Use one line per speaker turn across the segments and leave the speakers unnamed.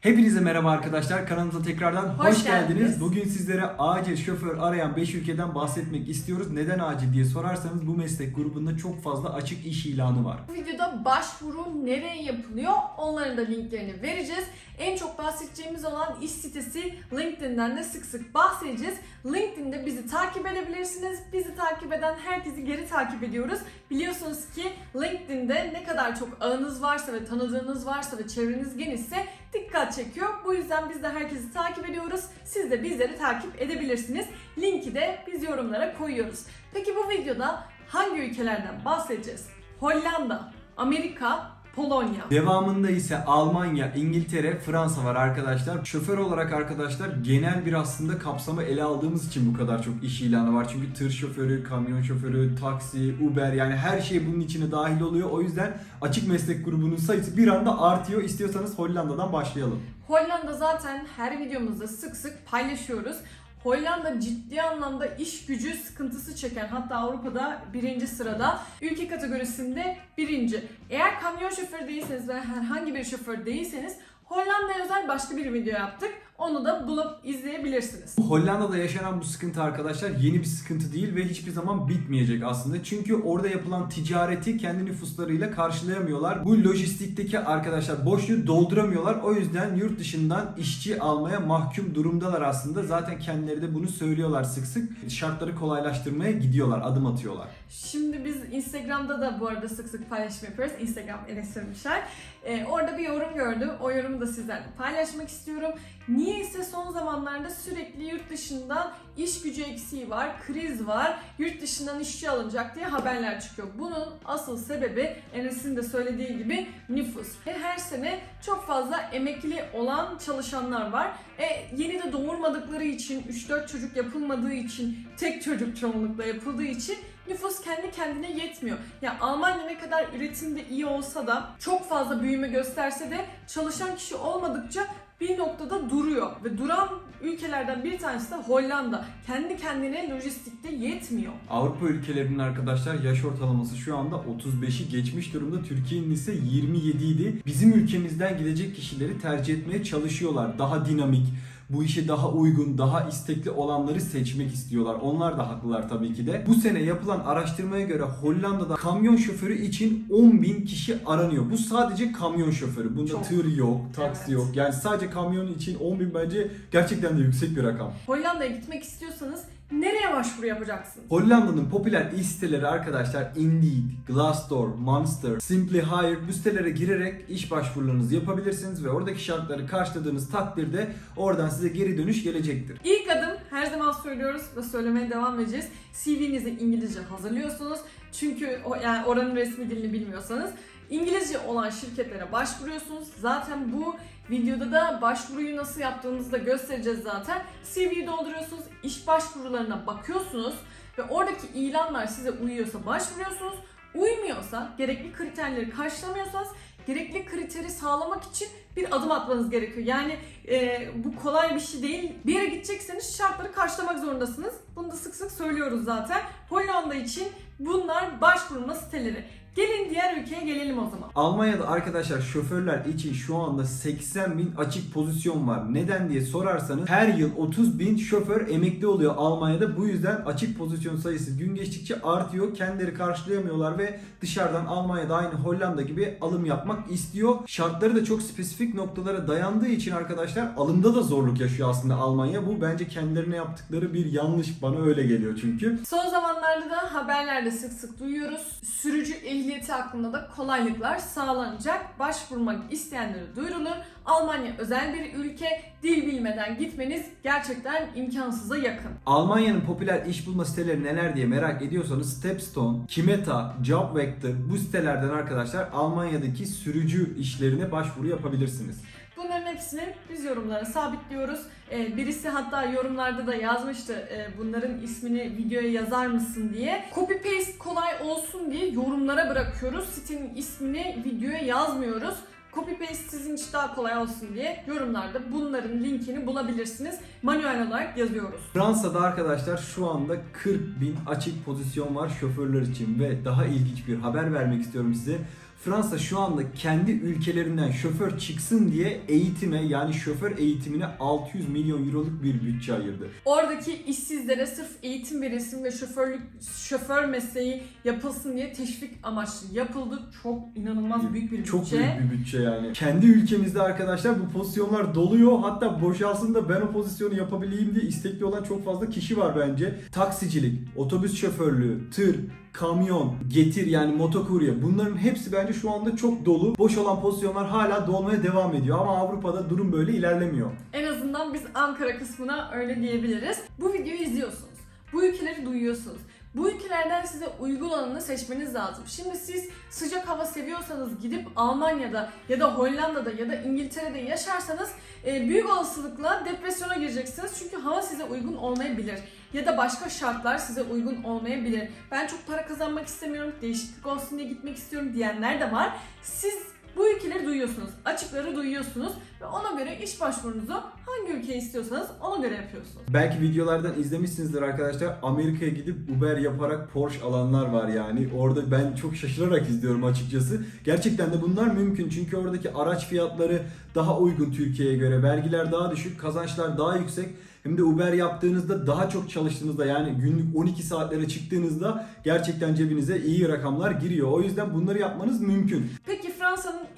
Hepinize merhaba arkadaşlar. Kanalımıza tekrardan hoş,
Hoş
geldiniz.
geldiniz.
Bugün sizlere acil şoför arayan 5 ülkeden bahsetmek istiyoruz. Neden acil diye sorarsanız bu meslek grubunda çok fazla açık iş ilanı var.
Bu videoda başvuru nereye yapılıyor onların da linklerini vereceğiz. En çok bahsedeceğimiz olan iş sitesi LinkedIn'den de sık sık bahsedeceğiz. LinkedIn'de bizi takip edebilirsiniz. Bizi takip eden herkesi geri takip ediyoruz. Biliyorsunuz ki LinkedIn'de ne kadar çok ağınız varsa ve tanıdığınız varsa ve çevreniz genişse dikkat çekiyor. Bu yüzden biz de herkesi takip ediyoruz. Siz de bizleri takip edebilirsiniz. Linki de biz yorumlara koyuyoruz. Peki bu videoda hangi ülkelerden bahsedeceğiz? Hollanda, Amerika, Polonya.
Devamında ise Almanya, İngiltere, Fransa var arkadaşlar. Şoför olarak arkadaşlar genel bir aslında kapsamı ele aldığımız için bu kadar çok iş ilanı var. Çünkü tır şoförü, kamyon şoförü, taksi, Uber yani her şey bunun içine dahil oluyor. O yüzden açık meslek grubunun sayısı bir anda artıyor. İstiyorsanız Hollanda'dan başlayalım.
Hollanda zaten her videomuzda sık sık paylaşıyoruz. Hollanda ciddi anlamda iş gücü sıkıntısı çeken hatta Avrupa'da birinci sırada ülke kategorisinde birinci. Eğer kamyon şoförü değilseniz ve herhangi bir şoför değilseniz Hollanda'ya özel başka bir video yaptık. Onu da bulup izleyebilirsiniz.
Hollanda'da yaşanan bu sıkıntı arkadaşlar yeni bir sıkıntı değil ve hiçbir zaman bitmeyecek aslında. Çünkü orada yapılan ticareti kendi nüfuslarıyla karşılayamıyorlar. Bu lojistikteki arkadaşlar boşluğu dolduramıyorlar. O yüzden yurt dışından işçi almaya mahkum durumdalar aslında. Zaten kendileri de bunu söylüyorlar sık sık. Şartları kolaylaştırmaya gidiyorlar, adım atıyorlar.
Şimdi biz Instagram'da da bu arada sık sık paylaşım yapıyoruz. Instagram Enes Sönmüşer. Ee, orada bir yorum gördüm. O yorumu da sizlerle paylaşmak istiyorum. Niyeyse son zamanlarda sürekli yurt dışından iş gücü eksiği var, kriz var, yurt dışından işçi alınacak diye haberler çıkıyor. Bunun asıl sebebi Enes'in de söylediği gibi nüfus. Ve her sene çok fazla emekli olan çalışanlar var. E, yeni de doğurmadıkları için, 3-4 çocuk yapılmadığı için, tek çocuk çoğunlukla yapıldığı için nüfus kendi kendine yetmiyor. Ya Almanya ne kadar üretimde iyi olsa da çok fazla büyüme gösterse de çalışan kişi olmadıkça bir noktada duruyor ve duran ülkelerden bir tanesi de Hollanda. Kendi kendine lojistikte yetmiyor.
Avrupa ülkelerinin arkadaşlar yaş ortalaması şu anda 35'i geçmiş durumda. Türkiye'nin ise 27 idi. Bizim ülkemizden gidecek kişileri tercih etmeye çalışıyorlar. Daha dinamik, bu işe daha uygun, daha istekli olanları seçmek istiyorlar. Onlar da haklılar tabii ki de. Bu sene yapılan araştırmaya göre Hollanda'da kamyon şoförü için 10.000 kişi aranıyor. Bu sadece kamyon şoförü. Bunda
Çok.
tır yok, taksi
Evet.
yok. Yani sadece kamyon için 10.000 bence gerçekten de yüksek bir rakam.
Hollanda'ya gitmek istiyorsanız nereye başvuru yapacaksınız?
Hollanda'nın popüler iş siteleri arkadaşlar Indeed, Glassdoor, Monster, Simply Hire bu sitelere girerek iş başvurularınızı yapabilirsiniz ve oradaki şartları karşıladığınız takdirde oradan size geri dönüş gelecektir.
İlk adım her zaman söylüyoruz ve söylemeye devam edeceğiz. CV'nizi İngilizce hazırlıyorsunuz. Çünkü yani oranın resmi dilini bilmiyorsanız İngilizce olan şirketlere başvuruyorsunuz. Zaten bu videoda da başvuruyu nasıl yaptığınızı da göstereceğiz zaten. CV'yi dolduruyorsunuz, iş başvurularına bakıyorsunuz ve oradaki ilanlar size uyuyorsa başvuruyorsunuz. Uymuyorsa, gerekli kriterleri karşılamıyorsanız gerekli kriteri sağlamak için bir adım atmanız gerekiyor. Yani e, bu kolay bir şey değil. Bir yere gidecekseniz şartları karşılamak zorundasınız. Bunu da sık sık söylüyoruz zaten. Hollanda için bunlar başvurma siteleri. Gelin diğer ülkeye gelelim o zaman.
Almanya'da arkadaşlar şoförler için şu anda 80 bin açık pozisyon var. Neden diye sorarsanız her yıl 30 bin şoför emekli oluyor Almanya'da. Bu yüzden açık pozisyon sayısı gün geçtikçe artıyor. Kendileri karşılayamıyorlar ve dışarıdan Almanya'da aynı Hollanda gibi alım yapmak istiyor. Şartları da çok spesifik noktalara dayandığı için arkadaşlar alımda da zorluk yaşıyor aslında Almanya. Bu bence kendilerine yaptıkları bir yanlış. Bana öyle geliyor çünkü.
Son zamanlarda da haberlerde sık sık duyuyoruz. Sürücü ehliyeti hakkında da kolaylıklar sağlanacak. Başvurmak isteyenlere duyurulur. Almanya özel bir ülke. Dil bilmeden gitmeniz gerçekten imkansıza yakın.
Almanya'nın popüler iş bulma siteleri neler diye merak ediyorsanız Stepstone, Kimeta, JobVector bu sitelerden arkadaşlar Almanya'daki sürücü işlerine başvuru yapabilirsiniz.
Bunların hepsini biz yorumlara sabitliyoruz. Ee, birisi hatta yorumlarda da yazmıştı e, bunların ismini videoya yazar mısın diye. Copy paste kolay olsun diye yorumlara bırakıyoruz. Sitenin ismini videoya yazmıyoruz. Copy paste sizin için daha kolay olsun diye yorumlarda bunların linkini bulabilirsiniz. Manuel olarak yazıyoruz.
Fransa'da arkadaşlar şu anda 40 bin açık pozisyon var şoförler için ve daha ilginç bir haber vermek istiyorum size. Fransa şu anda kendi ülkelerinden şoför çıksın diye eğitime yani şoför eğitimine 600 milyon euroluk bir bütçe ayırdı.
Oradaki işsizlere sırf eğitim verilsin ve şoförlük şoför mesleği yapılsın diye teşvik amaçlı yapıldı. Çok inanılmaz büyük bir
Çok
bütçe.
büyük bir bütçe yani. Kendi ülkemizde arkadaşlar bu pozisyonlar doluyor. Hatta boşalsın da ben o pozisyonu yapabileyim diye istekli olan çok fazla kişi var bence. Taksicilik, otobüs şoförlüğü, tır, kamyon, getir yani motokurye bunların hepsi bence şu anda çok dolu. Boş olan pozisyonlar hala dolmaya devam ediyor ama Avrupa'da durum böyle ilerlemiyor.
En azından biz Ankara kısmına öyle diyebiliriz. Bu videoyu izliyorsunuz. Bu ülkeleri duyuyorsunuz. Bu ülkelerden size uygun olanını seçmeniz lazım. Şimdi siz sıcak hava seviyorsanız gidip Almanya'da ya da Hollanda'da ya da İngiltere'de yaşarsanız e, büyük olasılıkla depresyona gireceksiniz. Çünkü hava size uygun olmayabilir. Ya da başka şartlar size uygun olmayabilir. Ben çok para kazanmak istemiyorum, değişiklik olsun diye gitmek istiyorum diyenler de var. Siz bu ülkeleri duyuyorsunuz, açıkları duyuyorsunuz ve ona göre iş başvurunuzu hangi ülkeyi istiyorsanız ona göre yapıyorsunuz.
Belki videolardan izlemişsinizdir arkadaşlar. Amerika'ya gidip Uber yaparak Porsche alanlar var yani. Orada ben çok şaşırarak izliyorum açıkçası. Gerçekten de bunlar mümkün. Çünkü oradaki araç fiyatları daha uygun Türkiye'ye göre. Vergiler daha düşük, kazançlar daha yüksek. Hem de Uber yaptığınızda daha çok çalıştığınızda yani günlük 12 saatlere çıktığınızda gerçekten cebinize iyi rakamlar giriyor. O yüzden bunları yapmanız mümkün.
Peki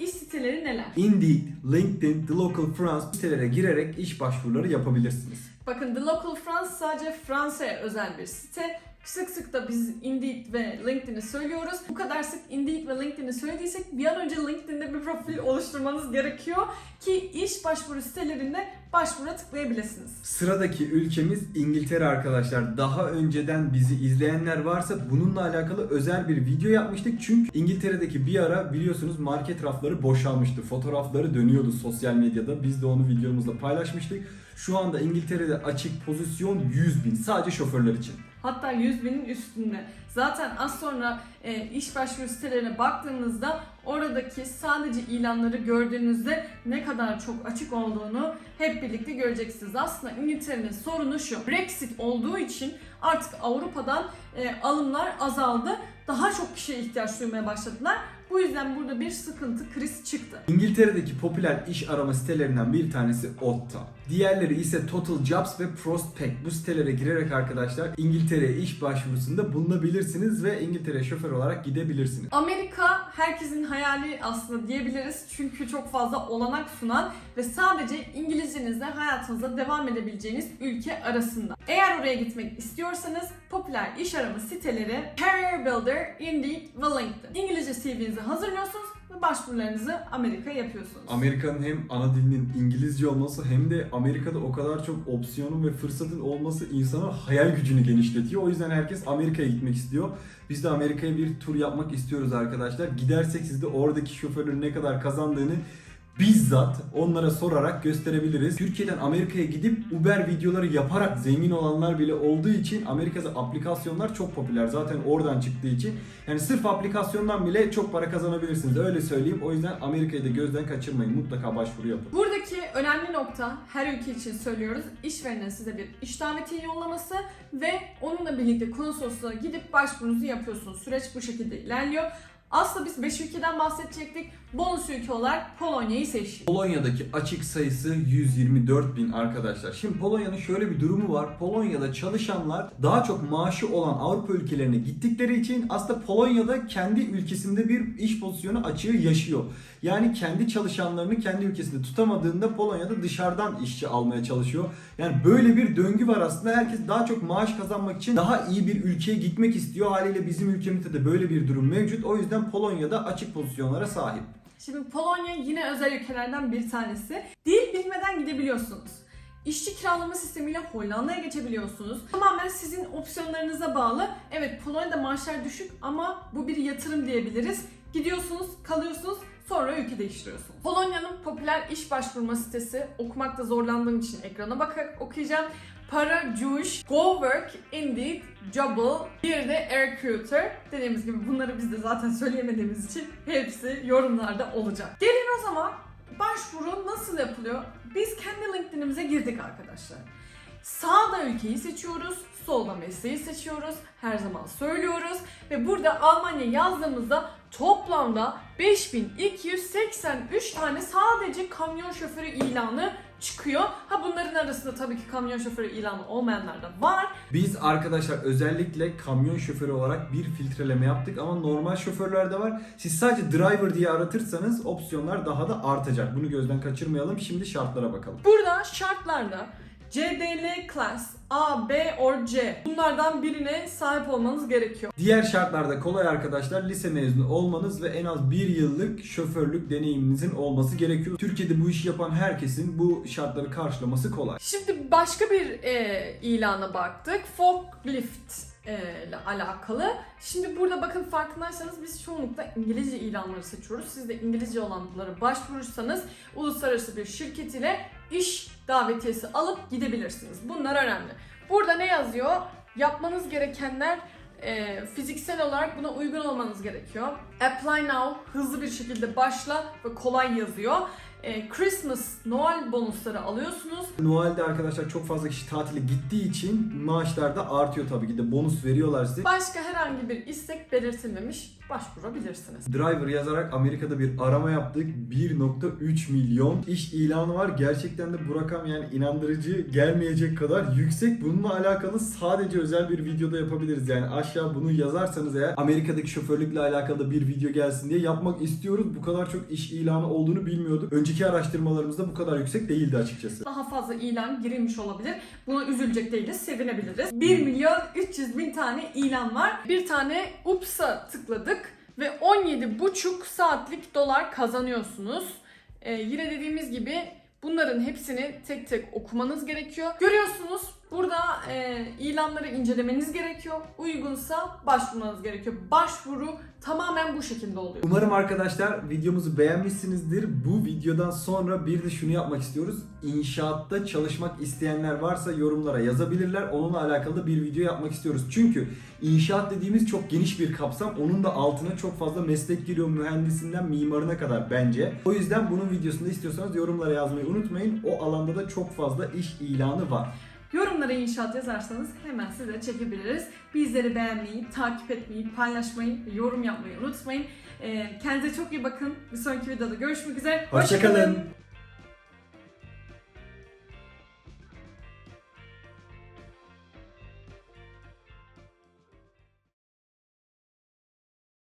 iş siteleri neler?
Indeed, LinkedIn, The Local France sitelere girerek iş başvuruları yapabilirsiniz.
Bakın The Local France sadece Fransa'ya özel bir site. Sık sık da biz Indeed ve LinkedIn'i söylüyoruz. Bu kadar sık Indeed ve LinkedIn'i söylediysek bir an önce LinkedIn'de bir profil oluşturmanız gerekiyor ki iş başvuru sitelerinde başvura tıklayabilirsiniz.
Sıradaki ülkemiz İngiltere arkadaşlar. Daha önceden bizi izleyenler varsa bununla alakalı özel bir video yapmıştık. Çünkü İngiltere'deki bir ara biliyorsunuz market rafları boşalmıştı. Fotoğrafları dönüyordu sosyal medyada. Biz de onu videomuzda paylaşmıştık. Şu anda İngiltere'de açık pozisyon 100 bin sadece şoförler için.
Hatta 100 binin üstünde. Zaten az sonra e, iş başvuru sitelerine baktığınızda oradaki sadece ilanları gördüğünüzde ne kadar çok açık olduğunu hep birlikte göreceksiniz. Aslında İngiltere'nin sorunu şu. Brexit olduğu için artık Avrupa'dan e, alımlar azaldı. Daha çok kişiye ihtiyaç duymaya başladılar. Bu yüzden burada bir sıkıntı, kriz çıktı.
İngiltere'deki popüler iş arama sitelerinden bir tanesi Otta. Diğerleri ise Total Jobs ve Prospect. Bu sitelere girerek arkadaşlar İngiltere'ye iş başvurusunda bulunabilirsiniz ve İngiltere'ye şoför olarak gidebilirsiniz.
Amerika herkesin hayali aslında diyebiliriz. Çünkü çok fazla olanak sunan ve sadece İngilizcenizle hayatınıza devam edebileceğiniz ülke arasında. Eğer oraya gitmek istiyorsanız popüler iş arama siteleri Career Builder, Indeed LinkedIn. İngilizce CV'nizi hazırlıyorsunuz ve başvurularınızı Amerika'ya yapıyorsunuz.
Amerika'nın hem ana dilinin İngilizce olması hem de Amerika'da o kadar çok opsiyonun ve fırsatın olması insanın hayal gücünü genişletiyor. O yüzden herkes Amerika'ya gitmek istiyor. Biz de Amerika'ya bir tur yapmak istiyoruz arkadaşlar. Gidersek siz de oradaki şoförün ne kadar kazandığını bizzat onlara sorarak gösterebiliriz. Türkiye'den Amerika'ya gidip Uber videoları yaparak zengin olanlar bile olduğu için Amerika'da aplikasyonlar çok popüler. Zaten oradan çıktığı için. Yani sırf aplikasyondan bile çok para kazanabilirsiniz. Öyle söyleyeyim. O yüzden Amerika'yı da gözden kaçırmayın. Mutlaka başvuru yapın.
Buradaki önemli nokta her ülke için söylüyoruz. İşverenin size bir iş daveti yollaması ve onunla birlikte konsolosluğa gidip başvurunuzu yapıyorsunuz. Süreç bu şekilde ilerliyor. Aslında biz 5 ülkeden bahsedecektik. Bonus ülke olarak Polonya'yı seçtik.
Polonya'daki açık sayısı 124 bin arkadaşlar. Şimdi Polonya'nın şöyle bir durumu var. Polonya'da çalışanlar daha çok maaşı olan Avrupa ülkelerine gittikleri için aslında Polonya'da kendi ülkesinde bir iş pozisyonu açığı yaşıyor. Yani kendi çalışanlarını kendi ülkesinde tutamadığında Polonya'da dışarıdan işçi almaya çalışıyor. Yani böyle bir döngü var aslında. Herkes daha çok maaş kazanmak için daha iyi bir ülkeye gitmek istiyor. Haliyle bizim ülkemizde de böyle bir durum mevcut. O yüzden Polonya'da açık pozisyonlara sahip.
Şimdi Polonya yine özel ülkelerden bir tanesi. Dil bilmeden gidebiliyorsunuz. İşçi kiralama sistemiyle Hollanda'ya geçebiliyorsunuz. Tamamen sizin opsiyonlarınıza bağlı. Evet Polonya'da maaşlar düşük ama bu bir yatırım diyebiliriz. Gidiyorsunuz, kalıyorsunuz, sonra ülke değiştiriyorsunuz. Polonya'nın popüler iş başvurma sitesi okumakta zorlandığım için ekrana bakarak okuyacağım. Para, Juice, GoWork, Indeed, Jobble, bir de Recruiter. Dediğimiz gibi bunları biz de zaten söyleyemediğimiz için hepsi yorumlarda olacak. Gelin o zaman başvuru nasıl yapılıyor? Biz kendi LinkedIn'imize girdik arkadaşlar. Sağda ülkeyi seçiyoruz, solda mesleği seçiyoruz. Her zaman söylüyoruz ve burada Almanya yazdığımızda toplamda 5283 tane sadece kamyon şoförü ilanı çıkıyor. Ha bunların arasında tabii ki kamyon şoförü ilanı olmayanlar da var.
Biz arkadaşlar özellikle kamyon şoförü olarak bir filtreleme yaptık ama normal şoförler de var. Siz sadece driver diye aratırsanız opsiyonlar daha da artacak. Bunu gözden kaçırmayalım. Şimdi şartlara bakalım.
Burada şartlarda CDL Class A, B or C bunlardan birine sahip olmanız gerekiyor.
Diğer şartlarda kolay arkadaşlar lise mezunu olmanız ve en az bir yıllık şoförlük deneyiminizin olması gerekiyor. Türkiye'de bu işi yapan herkesin bu şartları karşılaması kolay.
Şimdi başka bir e, ilana baktık. Forklift e, ile alakalı. Şimdi burada bakın farkındaysanız biz çoğunlukla İngilizce ilanları seçiyoruz. Siz de İngilizce olanlara başvurursanız uluslararası bir şirket ile iş davetiyesi alıp gidebilirsiniz. Bunlar önemli. Burada ne yazıyor? Yapmanız gerekenler e, fiziksel olarak buna uygun olmanız gerekiyor. Apply now, hızlı bir şekilde başla ve kolay yazıyor. E, Christmas, Noel bonusları alıyorsunuz.
Noel'de arkadaşlar çok fazla kişi tatile gittiği için maaşlar da artıyor tabii ki de bonus veriyorlar size.
Başka herhangi bir istek belirtilmemiş başvurabilirsiniz.
Driver yazarak Amerika'da bir arama yaptık. 1.3 milyon iş ilanı var. Gerçekten de bu rakam yani inandırıcı gelmeyecek kadar yüksek. Bununla alakalı sadece özel bir videoda yapabiliriz. Yani aşağı bunu yazarsanız eğer Amerika'daki şoförlükle alakalı bir video gelsin diye yapmak istiyoruz. Bu kadar çok iş ilanı olduğunu bilmiyorduk. Önceki araştırmalarımızda bu kadar yüksek değildi açıkçası.
Daha fazla ilan girilmiş olabilir. Buna üzülecek değiliz, sevinebiliriz. 1 milyon 300 bin tane ilan var. Bir tane UPS'a tıkladık ve 17,5 saatlik dolar kazanıyorsunuz. Ee, yine dediğimiz gibi bunların hepsini tek tek okumanız gerekiyor. Görüyorsunuz burada e, ilanları incelemeniz gerekiyor. Uygunsa başvurmanız gerekiyor. Başvuru tamamen bu şekilde oluyor.
Umarım arkadaşlar videomuzu beğenmişsinizdir. Bu videodan sonra bir de şunu yapmak istiyoruz. İnşaatta çalışmak isteyenler varsa yorumlara yazabilirler. Onunla alakalı da bir video yapmak istiyoruz. Çünkü inşaat dediğimiz çok geniş bir kapsam. Onun da altına çok fazla meslek giriyor mühendisinden mimarına kadar bence. O yüzden bunun videosunu istiyorsanız yorumlara yazmayı unutmayın. O alanda da çok fazla iş ilanı var.
Yorumlara inşaat yazarsanız hemen size çekebiliriz. Bizleri beğenmeyi, takip etmeyi, paylaşmayı, yorum yapmayı unutmayın. Ee, kendinize çok iyi bakın. Bir sonraki videoda görüşmek üzere.
Hoşçakalın.